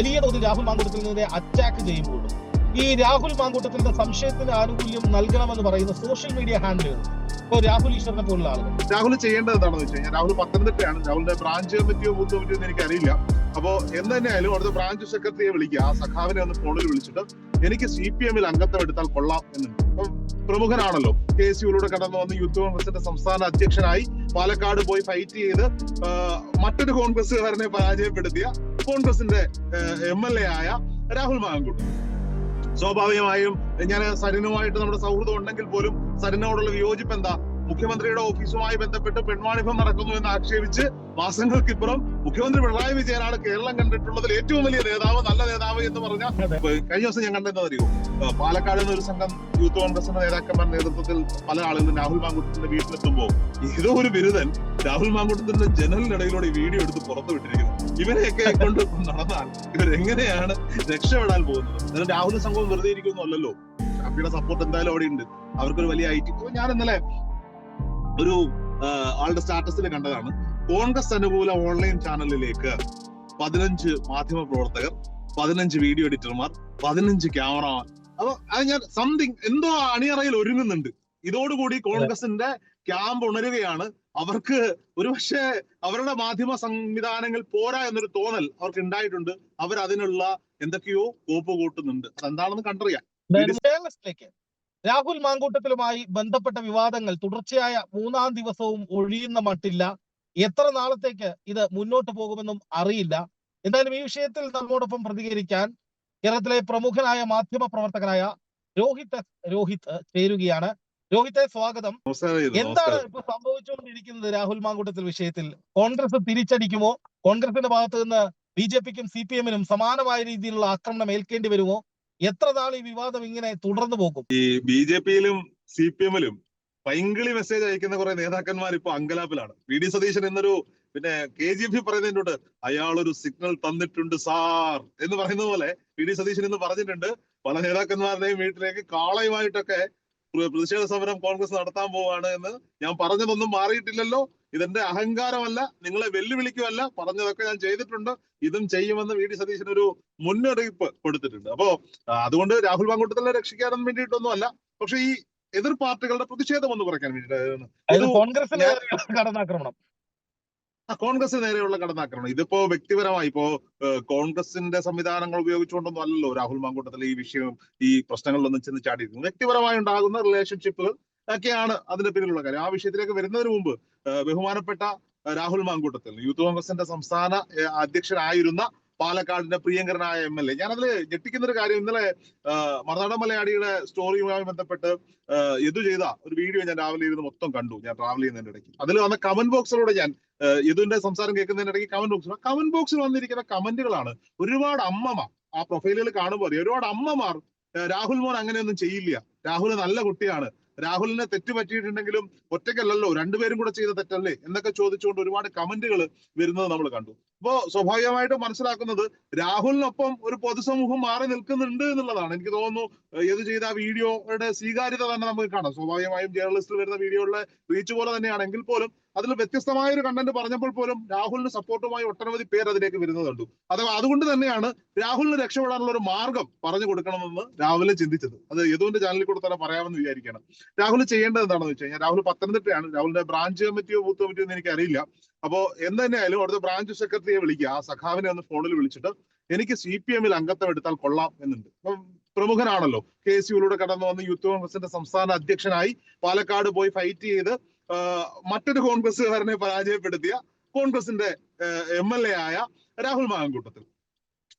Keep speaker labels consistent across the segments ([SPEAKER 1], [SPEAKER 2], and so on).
[SPEAKER 1] വലിയ തോതിൽ രാഹുൽ മാങ്കൂട്ടത്തിനെതിരെ അറ്റാക്ക് ചെയ്യുമ്പോഴും ഈ രാഹുൽ മാങ്കൂട്ടത്തിന്റെ സംശയത്തിന് ആനുകൂല്യം നൽകണമെന്ന് പറയുന്ന സോഷ്യൽ മീഡിയ ഹാൻഡിലുകൾ ഇപ്പോൾ രാഹുൽ ഈശ്വറിനെ പോലുള്ള ആളുകൾ.
[SPEAKER 2] രാഹുൽ ചെയ്യേണ്ടത് എന്താണെന്ന് വെച്ച് കഴിഞ്ഞാൽ രാഹുൽ പത്തനംതിട്ടയാണ്. രാഹുലിന്റെ ബ്രാഞ്ച് കമ്മിറ്റിയോ ബൂത്ത് കമ്മിറ്റിയോ എന്ന് എനിക്കറിയില്ല. അപ്പോ എന്ത് തന്നെയായാലും അവിടുത്തെ ബ്രാഞ്ച് സെക്രട്ടറിയെ വിളിക്കുക. ആ സഖാവിനെ ഒന്ന് ഫോണിൽ വിളിച്ചിട്ട് എനിക്ക് സി പി എമ്മിൽ അംഗത്വം എടുത്താൽ കൊള്ളാം എന്ന്. പ്രമുഖനാണല്ലോ. കെ എസ് യുയിലൂടെ കടന്നു വന്ന് യൂത്ത് കോൺഗ്രസിന്റെ സംസ്ഥാന അധ്യക്ഷനായി പാലക്കാട് പോയി ഫൈറ്റ് ചെയ്ത് മറ്റൊരു കോൺഗ്രസ്സുകാരനെ പരാജയപ്പെടുത്തിയ കോൺഗ്രസിന്റെ എം എൽ എ ആയ രാഹുൽ മാങ്കുട്ട്. സ്വാഭാവികമായും ഞാൻ സരിനുമായിട്ട് നമ്മുടെ സൗഹൃദം ഉണ്ടെങ്കിൽ പോലും സരിനോടുള്ള വിയോജിപ്പ് എന്താ? മുഖ്യമന്ത്രിയുടെ ഓഫീസുമായി ബന്ധപ്പെട്ട് പെൺവാണിഭം നടക്കുന്നു എന്ന് ആക്ഷേപിച്ച് മാസങ്ങൾക്കിപ്പുറം മുഖ്യമന്ത്രി പിണറായി വിജയനാണ് കേരളം കണ്ടിട്ടുള്ളതിൽ ഏറ്റവും വലിയ നേതാവ് നല്ല നേതാവ് എന്ന് പറഞ്ഞ കഴിഞ്ഞ ദിവസം ഞാൻ കണ്ടെന്ന് അറിയോ പാലക്കാട് നിന്ന് ഒരു സംഘം യൂത്ത് കോൺഗ്രസിന്റെ നേതാക്കന്മാരുടെ നേതൃത്വത്തിൽ പല ആളുകളും രാഹുൽ മാങ്കുട്ടിന്റെ വീട്ടിലെത്തുമ്പോൾ ഏതോ ഒരു ബിരുദൻ രാഹുൽ മാങ്കുട്ടത്തിന്റെ ജനലിനിടയിലൂടെ ഈ വീഡിയോ എടുത്ത് പുറത്തു വിട്ടിരിക്കുന്നു. ഇവരെയൊക്കെ കൊണ്ട് നടന്നാൽ ഇവരെങ്ങനെയാണ് രക്ഷപ്പെടാൻ പോകുന്നത്? എന്നാലും രാഹുൽ സംഘവും വെറുതെ അല്ലല്ലോ. ഷാഫിയുടെ സപ്പോർട്ട് എന്തായാലും അവിടെ ഉണ്ട് അവർക്കൊരു വലിയ ഐ ടി ഞാൻ ഇന്നലെ ഒരു ആളുടെ സ്റ്റാറ്റസിൽ കണ്ടതാണ്. കോൺഗ്രസ് അനുകൂല ഓൺലൈൻ ചാനലിലേക്ക് പതിനഞ്ച് മാധ്യമ പ്രവർത്തകർ പതിനഞ്ച് വീഡിയോ എഡിറ്റർമാർ പതിനഞ്ച് ക്യാമറമാൻ അപ്പൊ അത് ഞാൻ സംതിങ് എന്തോ അണിയറയിൽ ഒരുങ്ങുന്നുണ്ട്. ഇതോടുകൂടി കോൺഗ്രസിന്റെ ക്യാമ്പ് ഉണരുകയാണ്. അവർക്ക് ഒരുപക്ഷെ അവരുടെ മാധ്യമ സംവിധാനങ്ങൾ പോരാ എന്നൊരു തോന്നൽ അവർക്ക് ഉണ്ടായിട്ടുണ്ട്. അവർ അതിനുള്ള എന്തൊക്കെയോ കോപ്പ് കൂട്ടുന്നുണ്ട്. അതെന്താണെന്ന് കണ്ടറിയാം.
[SPEAKER 1] രാഹുൽ മാങ്കൂട്ടത്തിലുമായി ബന്ധപ്പെട്ട വിവാദങ്ങൾ തുടർച്ചയായ മൂന്നാം ദിവസവും ഒഴിയുന്ന മട്ടില്ല. എത്ര നാളത്തേക്ക് ഇത് മുന്നോട്ട് പോകുമെന്നും അറിയില്ല. എന്തായാലും ഈ വിഷയത്തിൽ നമ്മോടൊപ്പം പ്രതികരിക്കാൻ കേരളത്തിലെ പ്രമുഖനായ മാധ്യമ പ്രവർത്തകനായ രോഹിത്. രോഹിത് ചേരുകയാണ്. രോഹിത്തെ സ്വാഗതം. എന്താണ്. ഇപ്പൊ സംഭവിച്ചുകൊണ്ടിരിക്കുന്നത് രാഹുൽ മാങ്കൂട്ടത്തിൽ വിഷയത്തിൽ? കോൺഗ്രസ് തിരിച്ചടിക്കുമോ? കോൺഗ്രസിന്റെ ഭാഗത്ത് നിന്ന് ബി ജെ പിക്കും സി പി എമ്മിനും സമാനമായ രീതിയിലുള്ള ആക്രമണം ഏൽക്കേണ്ടി വരുമോ? എത്ര നാൾ ഈ വിവാദം ഇങ്ങനെ തുടർന്നു പോകും?
[SPEAKER 2] ഈ ബി ജെ പിയിലും സി പി എമ്മിലും പൈങ്കിളി മെസ്സേജ് അയക്കുന്ന കുറെ നേതാക്കന്മാർ ഇപ്പൊ അങ്കലാപ്പിലാണ്. വി ഡി സതീശൻ എന്നൊരു പിന്നെ കെ ജി എഫ് പറയുന്നതിനോട് അയാൾ ഒരു സിഗ്നൽ തന്നിട്ടുണ്ട് സാർ എന്ന് പറയുന്ന പോലെ വി ഡി സതീശൻ എന്ന് പറഞ്ഞിട്ടുണ്ട്. പല നേതാക്കന്മാരുടെയും വീട്ടിലേക്ക് കാളയുമായിട്ടൊക്കെ പ്ര- പ്രതിഷേധ സമരം കോൺഗ്രസ് നടത്താൻ പോവാണ് എന്ന്. ഞാൻ പറഞ്ഞതൊന്നും മാറിയിട്ടില്ലല്ലോ. ഇതെന്റെ അഹങ്കാരമല്ല നിങ്ങളെ വെല്ലുവിളിക്കുമല്ല. പറഞ്ഞതൊക്കെ ഞാൻ ചെയ്തിട്ടുണ്ട്. ഇതും ചെയ്യുമെന്ന് വി ഡി സതീശൻ ഒരു മുന്നറിയിപ്പ് കൊടുത്തിട്ടുണ്ട്. അപ്പോ അതുകൊണ്ട് രാഹുൽ മാങ്കൂട്ടത്തിനെ രക്ഷിക്കാനും വേണ്ടിയിട്ടൊന്നും അല്ല പക്ഷെ ഈ എതിർ പാർട്ടികളുടെ പ്രതിഷേധം ഒന്ന് കുറയ്ക്കാൻ വേണ്ടിയിട്ടാണ്
[SPEAKER 1] കോൺഗ്രസിന് കടന്നാക്രമണം.
[SPEAKER 2] കോൺഗ്രസ് നേരെയുള്ള കടന്നാക്രമണം. ഇതിപ്പോ വ്യക്തിപരമായി ഇപ്പോ കോൺഗ്രസിന്റെ സംവിധാനങ്ങൾ ഉപയോഗിച്ചുകൊണ്ടൊന്നും അല്ലല്ലോ രാഹുൽ മാങ്കൂട്ടത്തിൽ ഈ വിഷയം ഈ പ്രശ്നങ്ങളിലൊന്നും ചെന്ന് ചാടിയിരിക്കുന്നത്. വ്യക്തിപരമായി ഉണ്ടാകുന്ന റിലേഷൻഷിപ്പുകൾ ഒക്കെയാണ് അതിന്റെ പിന്നിലുള്ള കാര്യം. ആ വിഷയത്തിലേക്ക് വരുന്നതിന് മുമ്പ് ബഹുമാനപ്പെട്ട രാഹുൽ മാങ്കൂട്ടത്തിൽ യൂത്ത് കോൺഗ്രസിന്റെ സംസ്ഥാന അധ്യക്ഷനായിരുന്ന പാലക്കാടിന്റെ പ്രിയങ്കരനായ എം എൽ എ. ഞാനതിൽ ഞെട്ടിക്കുന്ന ഒരു കാര്യം ഇന്നലെ മറുനാടൻ മലയാളിയുടെ സ്റ്റോറിയുമായി ബന്ധപ്പെട്ട് യദു ചെയ്ത ഒരു വീഡിയോ ഞാൻ രാവിലെ ഇരുന്ന് മൊത്തം കണ്ടു. ഞാൻ ട്രാവൽ ചെയ്യുന്നതിന്റെ ഇടയ്ക്ക്. അതിൽ വന്ന കമന്റ് ബോക്സിലൂടെ ഞാൻ യദുവിന്റെ സംസാരം കേൾക്കുന്നതിനിടയ്ക്ക് കമന്റ് ബോക്സിൽ കമന്റ് ബോക്സിൽ വന്നിരിക്കുന്ന കമന്റുകളാണ് ഒരുപാട് അമ്മമാർ ആ പ്രൊഫൈലുകൾ കാണുമ്പോൾ. ഒരുപാട് അമ്മമാർ രാഹുൽ മോൻ അങ്ങനെയൊന്നും ചെയ്യില്ല. രാഹുൽ നല്ല കുട്ടിയാണ്. രാഹുലിനെ തെറ്റ് പറ്റിയിട്ടുണ്ടെങ്കിലും ഒറ്റയ്ക്കല്ലല്ലോ രണ്ടുപേരും കൂടെ ചെയ്ത തെറ്റല്ലേ? എന്നൊക്കെ ചോദിച്ചുകൊണ്ട് ഒരുപാട് കമന്റുകൾ വരുന്നത് നമ്മൾ കണ്ടു. അപ്പോ സ്വാഭാവികമായിട്ടും മനസ്സിലാക്കുന്നത് രാഹുലിനൊപ്പം ഒരു പൊതുസമൂഹം മാറി നിൽക്കുന്നുണ്ട് എന്നുള്ളതാണ്. എനിക്ക് തോന്നുന്നു ഏത് ചെയ്ത വീഡിയോയുടെ സ്വീകാര്യത തന്നെ നമുക്ക് കാണാം. സ്വാഭാവികമായും ജേർണലിസ്റ്റിൽ വരുന്ന വീഡിയോയുടെ റീച്ച് പോലെ തന്നെയാണെങ്കിൽ പോലും അതിൽ വ്യത്യസ്തമായ ഒരു കണ്ടന്റ് പറഞ്ഞപ്പോൾ പോലും രാഹുലിന് സപ്പോർട്ടുമായി ഒട്ടനവധി പേർ അതിലേക്ക് വരുന്നത് കണ്ടു. അഥവാ അതുകൊണ്ട് തന്നെയാണ് രാഹുലിന് രക്ഷപ്പെടാനുള്ള ഒരു മാർഗം പറഞ്ഞു കൊടുക്കണമെന്ന് രാഹുലിനെ ചിന്തിച്ചത്. അത് യദുവിന്റെ ചാനലിൽ കൂടെ തന്നെ പറയാമെന്ന് വിചാരിക്കണം രാഹുൽ ചെയ്യേണ്ടത് എന്താണെന്ന് വെച്ച് കഴിഞ്ഞാൽ രാഹുൽ പത്തനംതിട്ടയാണ്. രാഹുലിന്റെ ബ്രാഞ്ച് കമ്മിറ്റിയോ ബൂത്ത് കമ്മിറ്റിയോ എന്ന് എനിക്കറിയില്ല. അപ്പോ എന്ത് തന്നെയായാലും അവിടുത്തെ ബ്രാഞ്ച് സെക്രട്ടറിയെ വിളിക്കുക. ആ സഖാവിനെ ഒന്ന് ഫോണിൽ വിളിച്ചിട്ട് എനിക്ക് സി പി എമ്മിൽ അംഗത്വം എടുത്താൽ കൊള്ളാം എന്നുണ്ട്. പ്രമുഖനാണല്ലോ. കെ എസ് യുയിലൂടെ കടന്നു വന്ന് യൂത്ത് കോൺഗ്രസിന്റെ സംസ്ഥാന അധ്യക്ഷനായി പാലക്കാട് പോയി ഫൈറ്റ് ചെയ്ത് മറ്റൊരു കോൺഗ്രസ്സുകാരനെ പരാജയപ്പെടുത്തിയ കോൺഗ്രസിന്റെ എം എൽ എ ആയ രാഹുൽ മാങ്കൂട്ടത്തിൽ.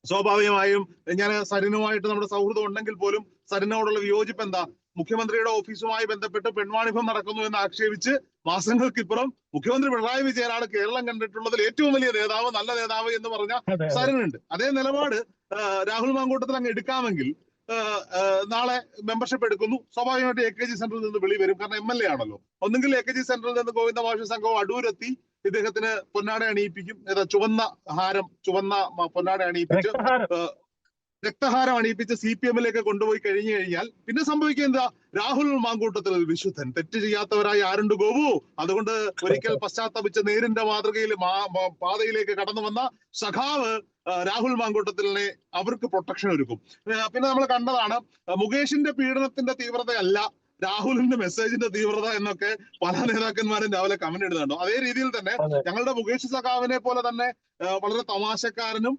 [SPEAKER 2] സ്വാഭാവികമായും ഞാൻ സരിനുമായിട്ട് നമ്മുടെ സൗഹൃദം ഉണ്ടെങ്കിൽ പോലും സരിനോടുള്ള വിയോജിപ്പ് എന്താ? മുഖ്യമന്ത്രിയുടെ ഓഫീസുമായി ബന്ധപ്പെട്ട് പെൺവാണിഭം നടക്കുന്നു എന്ന് ആക്ഷേപിച്ച് മാസങ്ങൾക്കിപ്പുറം മുഖ്യമന്ത്രി പിണറായി വിജയനാണ് കേരളം കണ്ടിട്ടുള്ളതിൽ ഏറ്റവും വലിയ നേതാവ് നല്ല നേതാവ് എന്ന് പറഞ്ഞ സാധനങ്ങളുണ്ട് അതേ. നിലപാട് രാഹുൽ മാങ്കൂട്ടത്തിൽ അങ്ങ് എടുക്കാമെങ്കിൽ നാളെ മെമ്പർഷിപ്പ് എടുക്കുന്നു. സ്വാഭാവികമായിട്ട് എ കെ ജി സെന്ററിൽ നിന്ന് വെളി വരും. കാരണം എം എൽ എ ആണല്ലോ. ഒന്നുകിൽ എ കെ ജി സെന്ററിൽ നിന്ന് ഗോവിന്ദ മാഷ സംഘവും അടൂരെത്തി ഇദ്ദേഹത്തിന് പൊന്നാട അണിയിപ്പിക്കും. ഏതാ ചുവന്ന ഹാരം ചുവന്ന പൊന്നാട അണിയിപ്പിച്ച്
[SPEAKER 1] രക്തഹാരം
[SPEAKER 2] അണിയിപ്പിച്ച് സി പി എമ്മിലേക്ക് കൊണ്ടുപോയി കഴിഞ്ഞു കഴിഞ്ഞാൽ പിന്നെ സംഭവിക്കുക എന്താ രാഹുൽ മാങ്കൂട്ടത്തിൽ വിശുദ്ധൻ. തെറ്റ് ചെയ്യാത്തവരായി ആരുണ്ട് ഗോപു? അതുകൊണ്ട് ഒരിക്കൽ പശ്ചാത്തപിച്ച നേരിന്റെ മാതൃകയിൽ പാതയിലേക്ക് കടന്നു വന്ന സഖാവ് രാഹുൽ മാങ്കൂട്ടത്തിലിനെ അവർക്ക് പ്രൊട്ടക്ഷൻ ഒരുക്കും. പിന്നെ നമ്മൾ കണ്ടതാണ് മുകേഷിന്റെ പീഡനത്തിന്റെ തീവ്രതയല്ല രാഹുലിന്റെ മെസ്സേജിന്റെ തീവ്രത എന്നൊക്കെ പല നേതാക്കന്മാരും രാവിലെ കമന്റ് ഇടുന്നുണ്ടോ. അതേ രീതിയിൽ തന്നെ ഞങ്ങളുടെ മുകേഷ് സഖാവിനെ പോലെ തന്നെ വളരെ തമാശക്കാരനും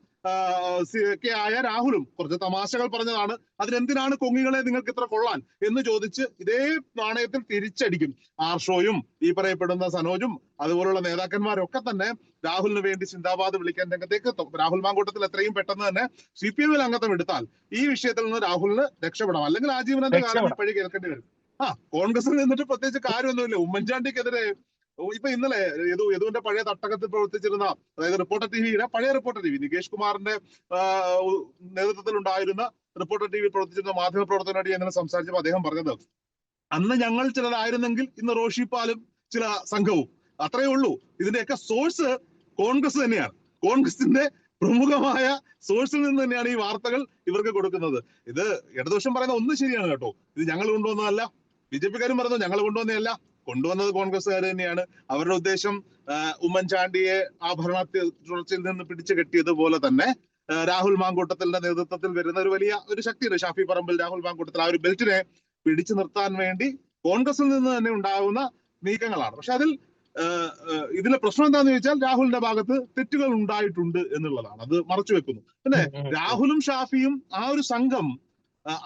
[SPEAKER 2] ഒക്കെ ആയ രാഹുലും കുറച്ച് തമാശകൾ പറഞ്ഞതാണ്. അതിനെന്തിനാണ് കൊങ്ങികളെ നിങ്ങൾക്ക് ഇത്ര കൊള്ളാൻ? എന്ന് ചോദിച്ച് ഇതേ നാണയത്തിൽ തിരിച്ചടിക്കും. ആർഷോയും ഈ പറയപ്പെടുന്ന സനോജും അതുപോലുള്ള നേതാക്കന്മാരും ഒക്കെ തന്നെ രാഹുലിന് വേണ്ടി ചിന്താബാദ് വിളിക്കാൻ രംഗത്തേക്ക് എത്തും. രാഹുൽ മാങ്കൂട്ടത്തിൽ എത്രയും പെട്ടെന്ന് തന്നെ സി പി എമ്മിൽ അംഗത്വം എടുത്താൽ ഈ വിഷയത്തിൽ നിന്ന് രാഹുലിന് രക്ഷപ്പെടാം. അല്ലെങ്കിൽ ആജീവനാന്ത കാലം പഴി കേൾക്കേണ്ടി വരും. ആ കോൺഗ്രസിൽ നിന്നിട്ട് പ്രത്യേകിച്ച് കാര്യമൊന്നുമില്ല. ഉമ്മൻചാണ്ടിക്കെതിരെ ഇപ്പൊ ഇന്നലെ യദു യദുവിന്റെ പഴയ തട്ടകത്തിൽ പ്രവർത്തിച്ചിരുന്ന അതായത് റിപ്പോർട്ടർ ടിവിയുടെ പഴയ റിപ്പോർട്ടർ ടി വി നികേഷ് കുമാറിന്റെ നേതൃത്വത്തിൽ ഉണ്ടായിരുന്ന റിപ്പോർട്ടർ ടി വി പ്രവർത്തിച്ചിരുന്ന മാധ്യമ പ്രവർത്തനോട് അങ്ങനെ സംസാരിച്ചപ്പോൾ അദ്ദേഹം പറഞ്ഞത് അന്ന് ഞങ്ങൾ ചിലതായിരുന്നെങ്കിൽ ഇന്ന് റോഷി പാലും ചില സംഘവും. അത്രയേ ഉള്ളൂ. ഇതിന്റെയൊക്കെ സോഴ്സ് കോൺഗ്രസ് തന്നെയാണ്. കോൺഗ്രസിന്റെ പ്രമുഖമായ സോഴ്സിൽ നിന്ന് തന്നെയാണ് ഈ വാർത്തകൾ ഇവർക്ക് കൊടുക്കുന്നത്. ഇത് ഇടതുപക്ഷം പറയുന്ന ഒന്ന് ശരിയാണ് കേട്ടോ. ഇത് ഞങ്ങൾ കൊണ്ടുവന്നതല്ല. ബി ജെ പിക്കാരും ഞങ്ങൾ കൊണ്ടുവന്നതല്ല. കൊണ്ടുവന്നത് കോൺഗ്രസ്സുകാർ തന്നെയാണ്. അവരുടെ ഉദ്ദേശം ഉമ്മൻചാണ്ടിയെ ആ ഭരണ തുടർച്ചയിൽ നിന്ന് പിടിച്ചു കെട്ടിയതുപോലെ തന്നെ രാഹുൽ മാങ്കൂട്ടത്തിന്റെ നേതൃത്വത്തിൽ വരുന്ന ഒരു വലിയ ഒരു ശക്തിയുണ്ട്. ഷാഫി പറമ്പിൽ രാഹുൽ മാങ്കൂട്ടത്തിൽ ആ ഒരു ബെൽറ്റിനെ പിടിച്ചു നിർത്താൻ വേണ്ടി കോൺഗ്രസിൽ നിന്ന് തന്നെ ഉണ്ടാകുന്ന നീക്കങ്ങളാണ്. പക്ഷെ അതിൽ ഇതിലെ പ്രശ്നം എന്താണെന്ന് ചോദിച്ചാൽ രാഹുലിന്റെ ഭാഗത്ത് തെറ്റുകൾ ഉണ്ടായിട്ടുണ്ട് എന്നുള്ളതാണ്. അത് മറച്ചു വെക്കുന്നു. പിന്നെ രാഹുലും ഷാഫിയും ആ ഒരു സംഘം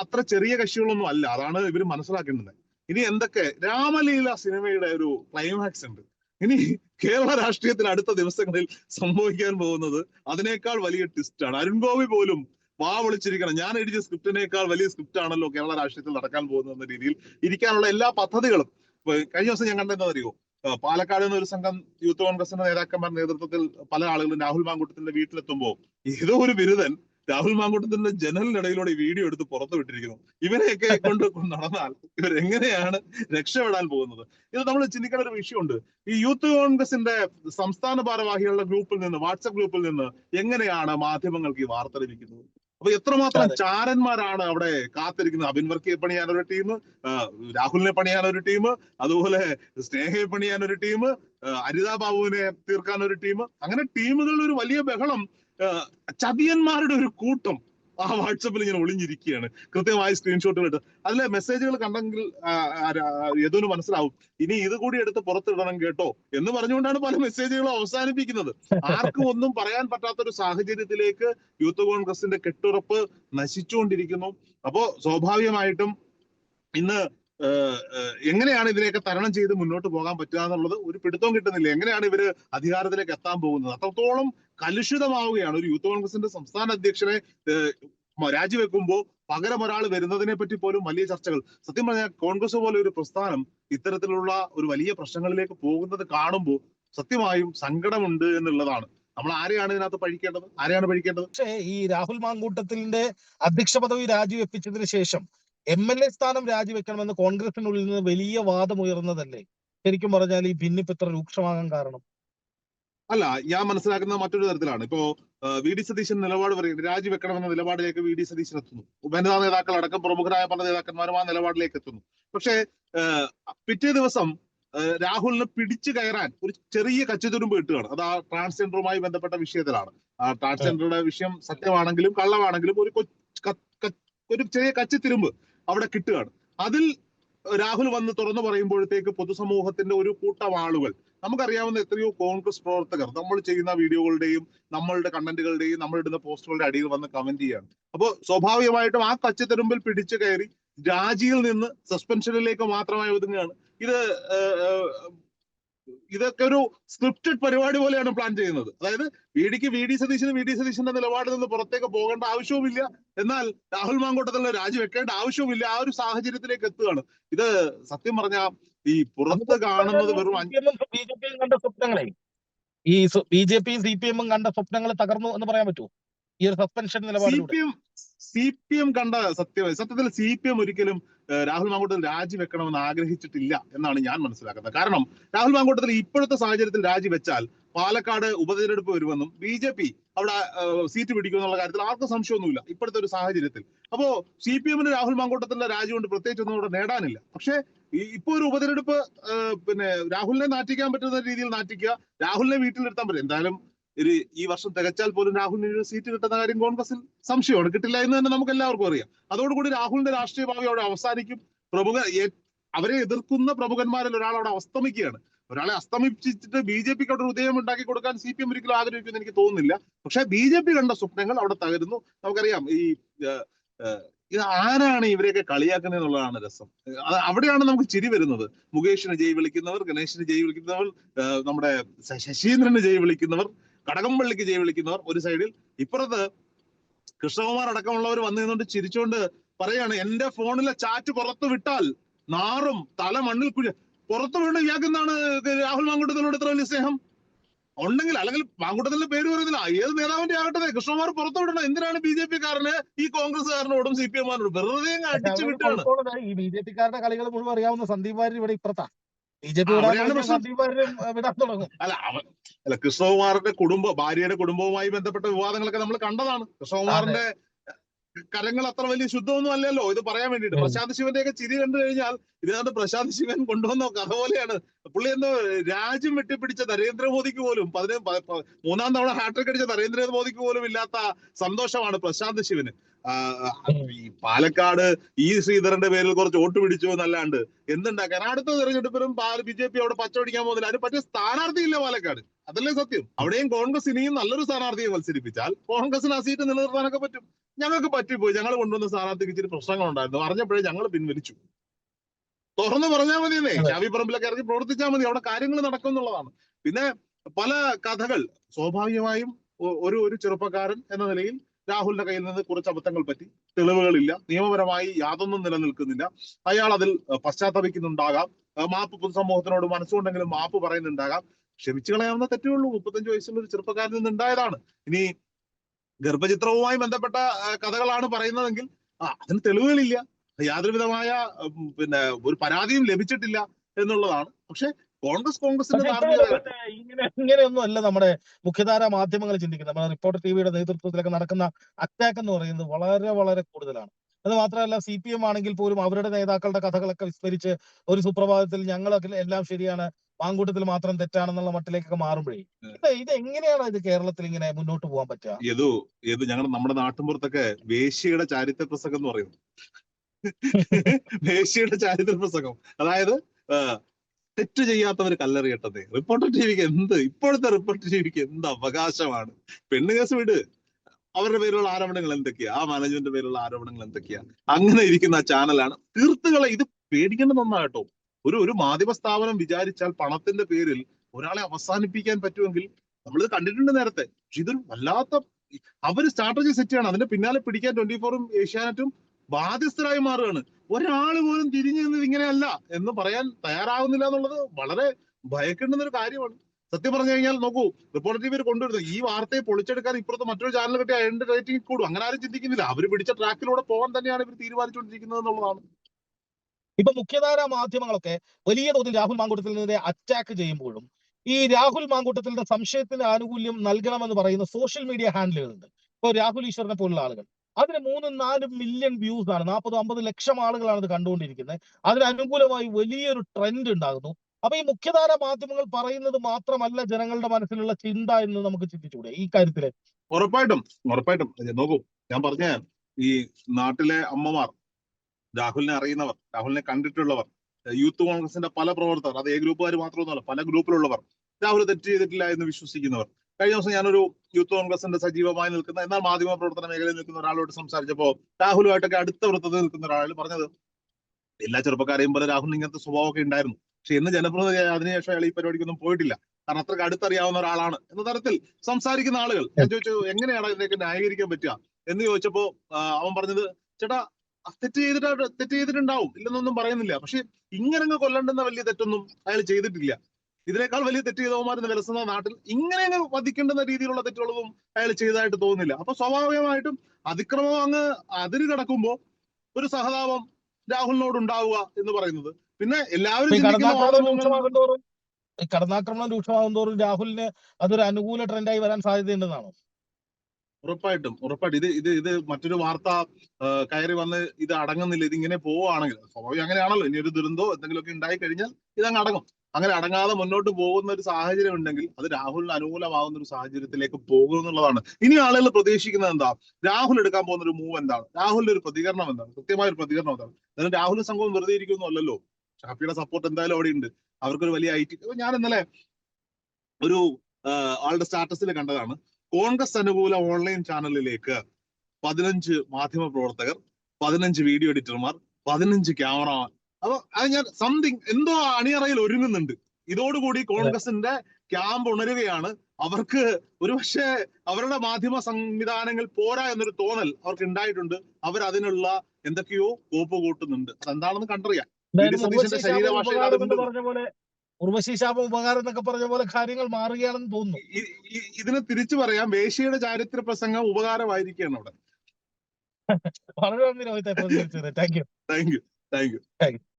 [SPEAKER 2] അത്ര ചെറിയ കക്ഷികളൊന്നും അല്ല. അതാണ് ഇവർ മനസ്സിലാക്കേണ്ടത്. ഇനി എന്തൊക്കെ? രാമലീല സിനിമയുടെ ഒരു ക്ലൈമാക്സ് ഉണ്ട്. ഇനി കേരള രാഷ്ട്രീയത്തിന് അടുത്ത ദിവസങ്ങളിൽ സംഭവിക്കാൻ പോകുന്നത് അതിനേക്കാൾ വലിയ ട്വിസ്റ്റ് ആണ്. അരുൺ ഗോപി പോലും വാ വിളിച്ചിരിക്കണം. ഞാൻ എഴുതിയ സ്ക്രിപ്റ്റിനേക്കാൾ വലിയ സ്ക്രിപ്റ്റ് ആണല്ലോ കേരള രാഷ്ട്രീയത്തിൽ നടക്കാൻ പോകുന്നത് എന്ന രീതിയിൽ ഇരിക്കാനുള്ള എല്ലാ പദ്ധതികളും. കഴിഞ്ഞ ദിവസം ഞാൻ കണ്ടെന്താ അറിയോ? പാലക്കാട് നിന്ന് ഒരു സംഘം യൂത്ത് കോൺഗ്രസിന്റെ നേതാക്കന്മാർ നേതൃത്വത്തിൽ പല ആളുകളും രാഹുൽ മാങ്കൂട്ടത്തിന്റെ വീട്ടിലെത്തുമ്പോ ഏതോ ഒരു ബിരുദൻ രാഹുൽ മാങ്കൂട്ടത്തിന്റെ ജനലിനിടയിലൂടെ ഈ വീഡിയോ എടുത്ത് പുറത്തു വിട്ടിരിക്കുന്നു. ഇവരെയൊക്കെ കൊണ്ട് നടന്നാൽ ഇവർ എങ്ങനെയാണ് രക്ഷപ്പെടാൻ പോകുന്നത്? ഇത് നമ്മൾ ചിന്തിക്കേണ്ട ഒരു വിഷയമുണ്ട് ഈ യൂത്ത് കോൺഗ്രസിന്റെ സംസ്ഥാന ഭാരവാഹികളുടെ ഗ്രൂപ്പിൽ നിന്ന് വാട്സപ്പ് ഗ്രൂപ്പിൽ നിന്ന് എങ്ങനെയാണ് മാധ്യമങ്ങൾക്ക് ഈ വാർത്ത ലഭിക്കുന്നത്? അപ്പൊ എത്രമാത്രം. ചാരന്മാരാണ് അവിടെ കാത്തിരിക്കുന്നത്? അബിൻ വർക്കിയെ പണിയാൻ ഒരു ടീം രാഹുലിനെ പണിയാൻ ഒരു ടീം അതുപോലെ സ്നേഹയെ പണിയാൻ ഒരു ടീം അരിത ബാബുവിനെ തീർക്കാൻ ഒരു ടീം. അങ്ങനെ ടീമുകളിൽ ഒരു വലിയ ബഹളം ചതിയന്മാരുടെ ഒരു കൂട്ടം. ആ വാട്സപ്പിൽ ഇങ്ങനെ ഒളിഞ്ഞിരിക്കുകയാണ്. കൃത്യമായി സ്ക്രീൻഷോട്ടുകൾ ഇട്ട്. അതിലെ മെസ്സേജുകൾ കണ്ടെങ്കിൽ ഏതൊരു മനസ്സിലാവും. ഇനി ഇത് കൂടി എടുത്ത് പുറത്തിടണം കേട്ടോ എന്ന് പറഞ്ഞുകൊണ്ടാണ് പല മെസ്സേജുകളും അവസാനിപ്പിക്കുന്നത്. ആർക്കും ഒന്നും പറയാൻ പറ്റാത്ത ഒരു സാഹചര്യത്തിലേക്ക് യൂത്ത് കോൺഗ്രസിന്റെ കെട്ടുറപ്പ് നശിച്ചുകൊണ്ടിരിക്കുന്നു. അപ്പോ സ്വാഭാവികമായിട്ടും ഇന്ന് എങ്ങനെയാണ് ഇതിനെയൊക്കെ തരണം ചെയ്ത് മുന്നോട്ട് പോകാൻ പറ്റുക എന്നുള്ളത് ഒരു പിടുത്തവും കിട്ടുന്നില്ല. എങ്ങനെയാണ് ഇവർ അധികാരത്തിലേക്ക് എത്താൻ പോകുന്നത്? അത്രത്തോളം കലുഷിതമാവുകയാണ് ഒരു യൂത്ത് കോൺഗ്രസിന്റെ സംസ്ഥാന അധ്യക്ഷനെ രാജിവെക്കുമ്പോൾ പകരം ഒരാൾ വരുന്നതിനെ പറ്റി പോലും വലിയ ചർച്ചകൾ. സത്യം പറഞ്ഞാൽ കോൺഗ്രസ് പോലെ ഒരു പ്രസ്ഥാനം ഇത്തരത്തിലുള്ള ഒരു വലിയ പ്രശ്നങ്ങളിലേക്ക് പോകുന്നത് കാണുമ്പോൾ സത്യമായും സങ്കടമുണ്ട് എന്നുള്ളതാണ്. നമ്മൾ ആരെയാണ് ഇതിനകത്ത് പഴിക്കേണ്ടത്? ആരെയാണ് പഴിക്കേണ്ടത്?
[SPEAKER 1] പക്ഷേ ഈ രാഹുൽ മാങ്കൂട്ടത്തിന്റെ അധ്യക്ഷ പദവി രാജിവെപ്പിച്ചതിന് ശേഷം എം എൽ എ സ്ഥാനം രാജിവെക്കണമെന്ന് കോൺഗ്രസിനുള്ളിൽ നിന്ന് വലിയ വാദം ഉയർന്നതല്ലേ? ശരിക്കും പറഞ്ഞാൽ ഈ ഭിന്നിപ്പ് ഇത്ര രൂക്ഷമാകാൻ കാരണം.
[SPEAKER 2] അല്ല ഞാൻ മനസ്സിലാക്കുന്ന മറ്റൊരു തരത്തിലാണ്. ഇപ്പോ വി ഡി സതീശൻ നിലപാട് പറയുന്നത് രാജിവെക്കണമെന്ന നിലപാടിലേക്ക് വി ഡി സതീശൻ എത്തുന്നു. വനിതാ നേതാക്കൾ അടക്കം പ്രമുഖരായ പല നേതാക്കന്മാരും ആ നിലപാടിലേക്ക് എത്തുന്നു. പക്ഷേ പിറ്റേ ദിവസം രാഹുലിനെ പിടിച്ചു കയറാൻ ഒരു ചെറിയ കച്ചതുരുമ്പ് കിട്ടുകയാണ് അത് ആ ട്രാൻസ്ജെൻഡറുമായി ബന്ധപ്പെട്ട വിഷയത്തിലാണ്. ആ ട്രാൻസ്ജെൻഡറുടെ വിഷയം സത്യമാണെങ്കിലും കള്ളമാണെങ്കിലും ഒരു ഒരു ചെറിയ കച്ചിത്തിരുമ്പ് അവിടെ കിട്ടുകയാണ്. അതിൽ രാഹുൽ വന്ന് തുറന്നു പറയുമ്പോഴത്തേക്ക് പൊതുസമൂഹത്തിന്റെ ഒരു കൂട്ടം ആളുകൾ നമുക്കറിയാവുന്ന എത്രയോ കോൺഗ്രസ് പ്രവർത്തകർ നമ്മൾ ചെയ്യുന്ന വീഡിയോകളുടെയും നമ്മളുടെ കണ്ടന്റുകളുടെയും നമ്മൾ ഇടുന്ന പോസ്റ്റുകളുടെ അടിയിൽ വന്ന് കമന്റ് ചെയ്യാണ് അപ്പോൾ സ്വാഭാവികമായിട്ടും ആ കച്ചത്തെരുമ്പിൽ പിടിച്ചു കയറി രാജിയിൽ നിന്ന് സസ്പെൻഷനിലേക്ക് മാത്രമായി ഒതുങ്ങുകയാണ്. ഇത് ഇതൊക്കെ ഒരു സ്ക്രിപ്റ്റഡ് പരിപാടി പോലെയാണ് പ്ലാൻ ചെയ്യുന്നത്. അതായത് വി ഡിക്ക് V D Satheesan V D സതീശന്റെ നിലപാടിൽ നിന്ന് പുറത്തേക്ക് പോകേണ്ട ആവശ്യവുമില്ല. എന്നാൽ രാഹുൽ മാങ്കോട്ടത്തിൽ രാജിവെക്കേണ്ട ആവശ്യവുമില്ല. ആ ഒരു സാഹചര്യത്തിലേക്ക് എത്തുകയാണ്. ഇത് സത്യം പറഞ്ഞ ഈ പുറത്ത് കാണുന്നത് വെറും
[SPEAKER 1] ബി ജെ പിയും കണ്ട സ്വപ്നങ്ങളെ ഈ ബി ജെ പിയും സി പി എമ്മും കണ്ട സ്വപ്നങ്ങൾ തകർന്നു എന്ന് പറയാൻ പറ്റുമോ? ഈ ഒരു suspension
[SPEAKER 2] C
[SPEAKER 1] നിലപാടിലൂടെ.
[SPEAKER 2] P M C P M കണ്ട സത്യം സത്യത്തിൽ സി പി എം ഒരിക്കലും രാഹുൽ മാങ്കൂട്ടത്തിൽ രാജിവെക്കണമെന്ന് ആഗ്രഹിച്ചിട്ടില്ല എന്നാണ് ഞാൻ മനസ്സിലാക്കുന്നത്. കാരണം രാഹുൽ മാങ്കൂട്ടത്തിൽ ഇപ്പോഴത്തെ സാഹചര്യത്തിൽ രാജിവെച്ചാൽ പാലക്കാട് ഉപതെരഞ്ഞെടുപ്പ് വരുമെന്നും ബി ജെ പി അവിടെ സീറ്റ് പിടിക്കുമെന്നുള്ള കാര്യത്തിൽ ആർക്കും സംശയമൊന്നുമില്ല ഇപ്പോഴത്തെ ഒരു സാഹചര്യത്തിൽ. അപ്പോ സി പി എമ്മിന് രാഹുൽ മാങ്കൂട്ടത്തിന്റെ രാജി കൊണ്ട് പ്രത്യേകിച്ച് ഒന്നും അവിടെ നേടാനില്ല. പക്ഷേ ഇപ്പൊ ഒരു ഉപതെരഞ്ഞെടുപ്പ് പിന്നെ രാഹുലിനെ നാറ്റിക്കാൻ പറ്റുന്ന രീതിയിൽ നാറ്റിക്കുക രാഹുലിനെ വീട്ടിലിരുത്താൻ പറ്റും. എന്തായാലും ഒരു ഈ വർഷം തികച്ചാൽ പോലും രാഹുലിന് ഒരു സീറ്റ് കിട്ടുന്ന കാര്യം കോൺഗ്രസിൽ സംശയമാണ്. കിട്ടില്ല എന്ന് തന്നെ നമുക്ക് എല്ലാവർക്കും അറിയാം. അതോടുകൂടി രാഹുലിന്റെ രാഷ്ട്രീയ ഭാവി അവിടെ അവസാനിക്കും. പ്രമുഖ അവരെ എതിർക്കുന്ന പ്രമുഖന്മാരിൽ ഒരാൾ അവിടെ അസ്തമിക്കുകയാണ്. ഒരാളെ അസ്തമിപ്പിച്ചിട്ട് ബി ജെ പിക്ക് അവിടെ ഉദയം ഉണ്ടാക്കി കൊടുക്കാൻ സി പി എം ഒരിക്കലും ആഗ്രഹിക്കുമെന്ന് എനിക്ക് തോന്നുന്നില്ല. പക്ഷെ ബി ജെ പി കണ്ട സ്വപ്നങ്ങൾ അവിടെ തകരുന്നു. നമുക്കറിയാം ഈ ഇത് ആരാണ് ഇവരെയൊക്കെ കളിയാക്കുന്നത് എന്നുള്ളതാണ് രസം. അവിടെയാണ് നമുക്ക് ചിരി വരുന്നത്. മുകേഷിന് ജയ് വിളിക്കുന്നവർ ഗണേഷിന് ജയ് വിളിക്കുന്നവർ നമ്മുടെ ശശീന്ദ്രന് ജയ് വിളിക്കുന്നവർ കടകംപള്ളിക്ക് ജയ വിളിക്കുന്നവർ ഒരു സൈഡിൽ. ഇപ്പുറത്ത് കൃഷ്ണകുമാർ അടക്കമുള്ളവർ വന്നു നിന്നുകൊണ്ട് ചിരിച്ചുകൊണ്ട് പറയാണ് എന്റെ ഫോണിലെ ചാറ്റ് പുറത്തു വിട്ടാൽ നാറും തല മണ്ണിൽ കുഴി പുറത്തു വീണ് ഇയാൾക്ക് എന്താണ് രാഹുൽ മാങ്കൂട്ടത്തിനോട് ഇത്ര വലിയ സ്നേഹം? ഉണ്ടെങ്കിൽ അല്ലെങ്കിൽ മാങ്കൂട്ടത്തിന്റെ പേര് പറയുന്നില്ല. ഏത് നേതാവിന്റെ ആകട്ടെ കൃഷ്ണകുമാർ പുറത്തു വിടണം. എന്തിനാണ് ബി ജെ പി കാരന് ഈ കോൺഗ്രസ്സുകാരനോടും സി പി എം കാരനോടും
[SPEAKER 1] വെറുതെ
[SPEAKER 2] അടിച്ചു വിട്ടാണ്?
[SPEAKER 1] ഈ ബി ജെ പിക്കാരുടെ കളികൾ മുഴുവൻ അറിയാവുന്ന സന്ദീപ് വാര്യർ ഇവിടെ ഇപ്പുറത്താ.
[SPEAKER 2] അല്ല അല്ല കൃഷ്ണകുമാറിന്റെ കുടുംബ ഭാര്യയുടെ കുടുംബവുമായി ബന്ധപ്പെട്ട വിവാദങ്ങളൊക്കെ നമ്മൾ കണ്ടതാണ്. കൃഷ്ണകുമാറിന്റെ കരങ്ങൾ അത്ര വലിയ ശുദ്ധമൊന്നും അല്ലല്ലോ ഇത് പറയാൻ വേണ്ടിയിട്ട്. പ്രശാന്ത് ശിവന്റെ ഒക്കെ ചിരി കണ്ടു കഴിഞ്ഞാൽ ഇതിനകത്ത് പ്രശാന്ത് ശിവൻ കൊണ്ടുവന്ന കഥ പോലെയാണ്. പുള്ളി എന്തോ രാജ്യം വെട്ടിപ്പിടിച്ച നരേന്ദ്രമോദിക്ക് പോലും പതിനെ മൂന്നാം തവണ ഹാട്രിക് അടിച്ച നരേന്ദ്രമോദിക്ക് പോലും ഇല്ലാത്ത സന്തോഷമാണ് പ്രശാന്ത് ശിവന്. ഈ പാലക്കാട് ഈ ശ്രീധരന്റെ പേരിൽ കുറച്ച് വോട്ട് പിടിച്ചു എന്നല്ലാണ്ട് എന്തുണ്ടാക്കാൻ? അടുത്ത തെരഞ്ഞെടുപ്പിലും ബി ജെ പി അവിടെ പച്ചപിടിക്കാൻ പോകുന്നില്ല. അതിന് പറ്റിയ സ്ഥാനാർത്ഥി ഇല്ല പാലക്കാട്. അതല്ലേ സത്യം? അവിടെയും കോൺഗ്രസ് ഇനിയും നല്ലൊരു സ്ഥാനാർത്ഥിയെ മത്സരിപ്പിച്ചാൽ കോൺഗ്രസിന് ആ സീറ്റ് നിലനിർത്താനൊക്കെ പറ്റും. ഞങ്ങൾക്ക് പറ്റിപ്പോയി. ഞങ്ങൾ കൊണ്ടുവന്ന സ്ഥാനാർത്ഥിക്ക് ഇച്ചിരി പ്രശ്നങ്ങളുണ്ടായിരുന്നു. അറിഞ്ഞപ്പോഴേ ഞങ്ങൾ പിൻവലിച്ചു. തുറന്നു പറഞ്ഞാൽ മതിയെന്നേ. ഷാവി പറമ്പിലൊക്കെ ഇറങ്ങി പ്രവർത്തിച്ചാൽ മതി. അവിടെ കാര്യങ്ങൾ നടക്കും എന്നുള്ളതാണ് പിന്നെ പല കഥകൾ. സ്വാഭാവികമായും ഒരു ഒരു ചെറുപ്പക്കാരൻ എന്ന നിലയിൽ രാഹുലിന്റെ കയ്യിൽ നിന്ന് കുറച്ച് അബദ്ധങ്ങൾ പറ്റി. തെളിവുകളില്ല. നിയമപരമായി യാതൊന്നും നിലനിൽക്കുന്നില്ല. അയാൾ അതിൽ പശ്ചാത്തപിക്കുന്നുണ്ടാകാം. മാപ്പ് പൊതുസമൂഹത്തിനോട് മനസ്സുകൊണ്ടെങ്കിലും മാപ്പ് പറയുന്നുണ്ടാകാം. ക്ഷമിച്ചു കളയാവുന്ന തെറ്റുള്ളൂ. മുപ്പത്തഞ്ച് വയസ്സുള്ള ഒരു ചെറുപ്പക്കാരിൽ നിന്ന് ഉണ്ടായതാണ്. ഇനി ഗർഭചിത്രവുമായി ബന്ധപ്പെട്ട കഥകളാണ് പറയുന്നതെങ്കിൽ ആ അതിന് തെളിവുകളില്ല. യാതൊരുവിധമായ പിന്നെ ഒരു പരാതിയും ലഭിച്ചിട്ടില്ല എന്നുള്ളതാണ്. പക്ഷെ കോൺഗ്രസ് കോൺഗ്രസിന്റെ
[SPEAKER 1] ഇങ്ങനെ ഇങ്ങനെയൊന്നും അല്ല നമ്മുടെ മുഖ്യധാര മാധ്യമങ്ങൾ ചിന്തിക്കുന്നത്. നമ്മുടെ റിപ്പോർട്ടർ ടിവിയുടെ നേതൃത്വത്തിലൊക്കെ നടക്കുന്ന അറ്റാക്ക് എന്ന് പറയുന്നത് വളരെ വളരെ കൂടുതലാണ്. അത് മാത്രമല്ല സി പി എം ആണെങ്കിൽ പോലും അവരുടെ നേതാക്കളുടെ കഥകളൊക്കെ വിസ്മരിച്ച് ഒരു സുപ്രഭാതത്തിൽ ഞങ്ങളൊക്കെ എല്ലാം ശരിയാണ് മാങ്കൂട്ടത്തിൽ മാത്രം തെറ്റാണെന്നുള്ള മട്ടിലേക്കൊക്കെ മാറുമ്പോഴേ. ഇത് ഇത് എങ്ങനെയാണ് ഇത് കേരളത്തിൽ ഇങ്ങനെ മുന്നോട്ട് പോകാൻ പറ്റുക?
[SPEAKER 2] ഏതോ ഏത് ഞങ്ങളുടെ നമ്മുടെ നാട്ടിൻപുറത്തൊക്കെ വേശ്യയുടെ ചാരിത്ര പ്രസംഗം എന്ന് പറയുന്നു. വേശ്യയുടെ ചാരിത്ര പ്രസംഗം അതായത് തെറ്റ് ചെയ്യാത്തവർ കല്ലെറിയട്ടത് റിപ്പോർട്ടർ ടിവിക്ക് എന്ത്? ഇപ്പോഴത്തെ റിപ്പോർട്ടർ ടിവിക്ക് എന്ത് അവകാശമാണ്? പെണ്ണ് കേസ് വിട്. അവരുടെ പേരിലുള്ള ആരോപണങ്ങൾ എന്തൊക്കെയാ? ആ മാനേജ്മെന്റ് പേരിലുള്ള ആരോപണങ്ങൾ എന്തൊക്കെയാ? അങ്ങനെ ഇരിക്കുന്ന ആ ചാനലാണ് തീർത്തുകളെ ഇത് പേടിക്കേണ്ട നന്നായിട്ടോ ഒരു ഒരു മാധ്യമ സ്ഥാപനം വിചാരിച്ചാൽ പണത്തിന്റെ പേരിൽ ഒരാളെ അവസാനിപ്പിക്കാൻ പറ്റുമെങ്കിൽ നമ്മളിത് കണ്ടിട്ടുണ്ട് നേരത്തെ. പക്ഷെ ഇതൊരു വല്ലാത്ത അവർ സ്ട്രാറ്റജി സെറ്റ് ചെയ്യണം. അതിന്റെ പിന്നാലെ പിടിക്കാൻ ട്വന്റി ഫോറും ഏഷ്യാനെറ്റും ബാധ്യസ്ഥരായി മാറുകയാണ്. ഒരാൾ പോലും തിരിഞ്ഞു നിന്നത് ഇങ്ങനെയല്ല എന്ന് പറയാൻ തയ്യാറാകുന്നില്ല എന്നുള്ളത് വളരെ ഭയക്കേണ്ടുന്ന ഒരു കാര്യമാണ്. സത്യം പറഞ്ഞു കഴിഞ്ഞാൽ നോക്കൂ റിപ്പോർട്ടർ ടി വി കൊണ്ടുവരുന്നത് ഈ വാർത്തയെ പൊളിച്ചെടുക്കാൻ ഇപ്പുറത്ത് മറ്റൊരു ചാനൽ കിട്ടിയ അതിന്റെ റേറ്റിംഗ് കൂടും. അങ്ങനെ ആരും ചിന്തിക്കുന്നില്ല. അവർ പിടിച്ച ട്രാക്കിലൂടെ പോകാൻ തന്നെയാണ് ഇവർ തീരുമാനിച്ചുകൊണ്ടിരിക്കുന്നത് എന്നുള്ളതാണ്.
[SPEAKER 1] ഇപ്പൊ മുഖ്യധാര മാധ്യമങ്ങളൊക്കെ വലിയ തോതിൽ രാഹുൽ മാങ്കൂട്ടത്തിനെതിരെ അറ്റാക്ക് ചെയ്യുമ്പോഴും ഈ രാഹുൽ മാങ്കൂട്ടത്തിന്റെ സംശയത്തിന് ആനുകൂല്യം നൽകണമെന്ന് പറയുന്ന സോഷ്യൽ മീഡിയ ഹാൻഡിലുകളുണ്ട് ഇപ്പൊ രാഹുൽ ഈശ്വറിനെ പോലുള്ള ആളുകൾ. അതിന് മൂന്നും നാലും മില്യൺ വ്യൂസ് ആണ്. നാൽപ്പത് അമ്പത് ലക്ഷം ആളുകളാണ് ഇത് കണ്ടുകൊണ്ടിരിക്കുന്നത്. അതിന് അനുകൂലമായി വലിയൊരു ട്രെൻഡ് ഉണ്ടാകുന്നു. അപ്പൊ ഈ മുഖ്യധാര മാധ്യമങ്ങൾ പറയുന്നത് മാത്രമല്ല ജനങ്ങളുടെ മനസ്സിലുള്ള ചിന്ത എന്ന് നമുക്ക് ചിന്തിച്ചുകൂടെ? ഈ കാര്യത്തിൽ.
[SPEAKER 2] ഉറപ്പായിട്ടും ഉറപ്പായിട്ടും. നോക്കൂ ഞാൻ പറഞ്ഞ ഈ നാട്ടിലെ അമ്മമാർ രാഹുലിനെ അറിയുന്നവർ രാഹുലിനെ കണ്ടിട്ടുള്ളവർ യൂത്ത് കോൺഗ്രസിന്റെ പല പ്രവർത്തകർ അത് എ ഗ്രൂപ്പുകാർ മാത്രമൊന്നുമല്ല പല ഗ്രൂപ്പിലുള്ളവർ രാഹുൽ തെറ്റ് ചെയ്തിട്ടില്ല എന്ന് വിശ്വസിക്കുന്നവർ. കഴിഞ്ഞ ദിവസം ഞാനൊരു യൂത്ത് കോൺഗ്രസിന്റെ സജീവമായി നിൽക്കുന്ന എന്നാൽ മാധ്യമ പ്രവർത്തന മേഖലയിൽ നിൽക്കുന്ന ഒരാളോട് സംസാരിച്ചപ്പോ രാഹുലുമായിട്ടൊക്കെ അടുത്ത വൃത്തത്തിൽ നിൽക്കുന്ന ഒരാൾ പറഞ്ഞത്. എല്ലാ ചെറുപ്പക്കാരെയും പോലെ രാഹുലിന് ഇങ്ങനത്തെ സ്വഭാവമൊക്കെ ഉണ്ടായിരുന്നു. പക്ഷെ ഇന്ന് ജനപ്രതിനിധി അതിനുശേഷം അയാൾ ഈ പരിപാടിക്കൊന്നും പോയിട്ടില്ല. കാരണം അത്രയ്ക്ക് അടുത്തറിയാവുന്ന ഒരാളാണ് എന്ന തരത്തിൽ സംസാരിക്കുന്ന ആളുകൾ. ഞാൻ ചോദിച്ചു എങ്ങനെയാണ് ഇതിനൊക്കെ ന്യായീകരിക്കാൻ പറ്റുക? എന്ന് ചോദിച്ചപ്പോ അവൻ പറഞ്ഞത് ചേട്ടാ തെറ്റ് ചെയ്തിട്ട് തെറ്റ് ചെയ്തിട്ടുണ്ടാവും. ഇല്ലെന്നൊന്നും പറയുന്നില്ല. പക്ഷെ ഇങ്ങനെ കൊല്ലണ്ടെന്ന വലിയ തെറ്റൊന്നും അയാൾ ചെയ്തിട്ടില്ല. ഇതിനേക്കാൾ വലിയ തെറ്റ് ചെയ്തവന്മാരെന്ന് വിലസുന്ന നാട്ടിൽ ഇങ്ങനെ അങ്ങ് വധിക്കേണ്ടുന്ന രീതിയിലുള്ള തെറ്റുകളൊന്നും അയാൾ ചെയ്തതായിട്ട് തോന്നുന്നില്ല. അപ്പൊ സ്വാഭാവികമായിട്ടും അതിക്രമം അങ്ങ് അതിര് കിടക്കുമ്പോ ഒരു സഹതാപം രാഹുലിനോട് ഉണ്ടാവുക എന്ന് പറയുന്നത്. പിന്നെ എല്ലാവരും
[SPEAKER 1] കടന്നാക്രമണം രൂക്ഷമാകും തോറും രാഹുലിന് അതൊരു അനുകൂല ട്രെൻഡായി വരാൻ സാധ്യതയുണ്ടെന്നാണോ?
[SPEAKER 2] ഉറപ്പായിട്ടും ഉറപ്പായിട്ടും. ഇത് ഇത് ഇത് മറ്റൊരു വാർത്ത കയറി വന്ന് ഇത് അടങ്ങുന്നില്ല. ഇതിങ്ങനെ ഇങ്ങനെ പോവുകയാണെങ്കിൽ സ്വാഭാവികം അങ്ങനെയാണല്ലോ. ഇനി ഒരു ദുരന്തോ എന്തെങ്കിലുമൊക്കെ ഉണ്ടായി കഴിഞ്ഞാൽ ഇതങ്ങ് അടങ്ങും. അങ്ങനെ അടങ്ങാതെ മുന്നോട്ട് പോകുന്ന ഒരു സാഹചര്യം ഉണ്ടെങ്കിൽ അത് രാഹുലിന് അനുകൂലമാകുന്ന ഒരു സാഹചര്യത്തിലേക്ക് പോകും എന്നുള്ളതാണ്. ഇനി ആളുകൾ പ്രതീക്ഷിക്കുന്നത് എന്താ? രാഹുൽ എടുക്കാൻ പോകുന്ന ഒരു മൂവ് എന്താണ്? രാഹുലിന്റെ ഒരു പ്രതികരണം എന്താണ്? കൃത്യമായ ഒരു പ്രതികരണം എന്താണ്? കാരണം രാഹുൽ സംഘവും വെറുതെ ഇരിക്കുന്നു അല്ലല്ലോ. ഷാഫിയുടെ സപ്പോർട്ട് എന്തായാലും അവിടെ ഉണ്ട്. അവർക്കൊരു വലിയ ഐ ടി ഞാൻ ഇന്നലെ ഒരു ആളുടെ സ്റ്റാറ്റസിൽ കണ്ടതാണ്. കോൺഗ്രസ് അനുകൂല ഓൺലൈൻ ചാനലിലേക്ക് പതിനഞ്ച് മാധ്യമ പ്രവർത്തകർ പതിനഞ്ച് വീഡിയോ എഡിറ്റർമാർ പതിനഞ്ച് ക്യാമറമാൻ അപ്പൊ അത് ഞാൻ സംതിങ് എന്തോ അണിയറയിൽ ഒരുങ്ങുന്നുണ്ട്. ഇതോടുകൂടി കോൺഗ്രസിന്റെ ക്യാമ്പ് ഉണരുകയാണ്. അവർക്ക് ഒരുപക്ഷെ അവരുടെ മാധ്യമ സംവിധാനങ്ങൾ പോരാ എന്നൊരു തോന്നൽ അവർക്ക് ഉണ്ടായിട്ടുണ്ട്. അവർ അതിനുള്ള എന്തൊക്കെയോ കോപ്പ് കൂട്ടുന്നുണ്ട്. അതെന്താണെന്ന് കണ്ടറിയാം.
[SPEAKER 1] പറഞ്ഞ പോലെ ഉർവശി ശാപം ഉപകാരം എന്നൊക്കെ പറഞ്ഞ പോലെ കാര്യങ്ങൾ മാറുകയാണെന്ന് തോന്നുന്നു.
[SPEAKER 2] ഇതിനെ തിരിച്ചു പറയാം. വേശ്യയുടെ ചാരിത്ര പ്രസംഗം ഉപകാരമായിരിക്കുകയാണ് അവിടെ.
[SPEAKER 1] വളരെ നന്ദി Rohit thank you
[SPEAKER 2] thank you thank you
[SPEAKER 1] thank you.